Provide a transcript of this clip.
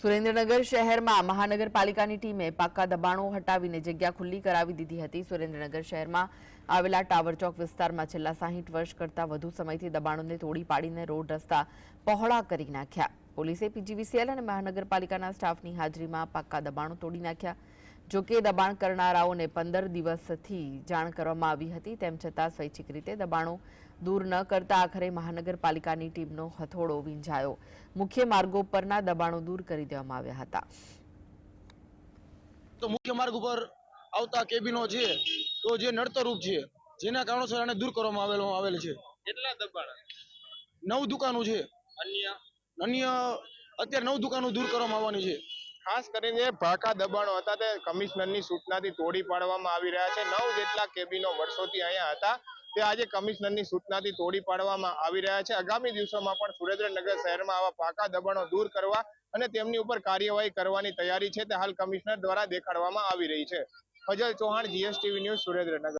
સુરેન્દ્રનગર શહેરમાં મહાનગરપાલિકાની ટીમે પાકા દબાણો હટાવીને જગ્યા ખુલ્લી કરાવી દીધી હતી. સુરેન્દ્રનગર શહેરમાં આવેલા ટાવર ચોક વિસ્તારમાં છેલ્લા સાહીઠ વર્ષ કરતાં વધુ સમયથી દબાણોને તોડી પાડીને રોડ રસ્તા પહોળા કરી નાખ્યા. પોલીસે પીજીવીસીએલ અને મહાનગરપાલિકાના સ્ટાફની હાજરીમાં પાકા દબાણો તોડી નાખ્યા. જોકે દબાણ કરનારાઓને પંદર દિવસથી જાણ કરવામાં આવી હતી તેમ છતાં સ્વૈચ્છિક રીતે દબાણો દૂર ન કરતા આખરે મહાનગરપાલિકાની ટીમનો હથોડો વીંઝાયો મુખ્ય માર્ગો પરના દબાણો દૂર કરી દેવામાં આવ્યા હતા. તો મુખ્ય માર્ગ ઉપર આવતા કેબિનો છે તો જે નડતરૂપ છે જેના કારણોસર આને દૂર કરવામાં આવેલો આવેલ છે. કેટલા દબાણ? નવ દુકાનો છે. અન્ય? અન્ય અત્યારે નવ દુકાનો દૂર કરવામાં આવવાની છે. ખાસ કરીને ભાકા દબાણો હતા તે કમિશનરની સૂચનાથી તોડી પાડવામાં આવી રહ્યા છે. નવ જેટલા કેબિનો વર્ષોથી અહીંયા હતા, તે આજે કમિશનરની સૂચનાથી તોડી પાડવામાં આવી રહ્યા છે. આગામી દિવસોમાં પણ સુરેન્દ્રનગર શહેરમાં આવા પાકા દબાણો દૂર કરવા અને તેમની ઉપર કાર્યવાહી કરવાની તૈયારી છે તે હાલ કમિશનર દ્વારા દેખાડવામાં આવી રહી છે. Fazal Chauhan GSTV news Surendranagar.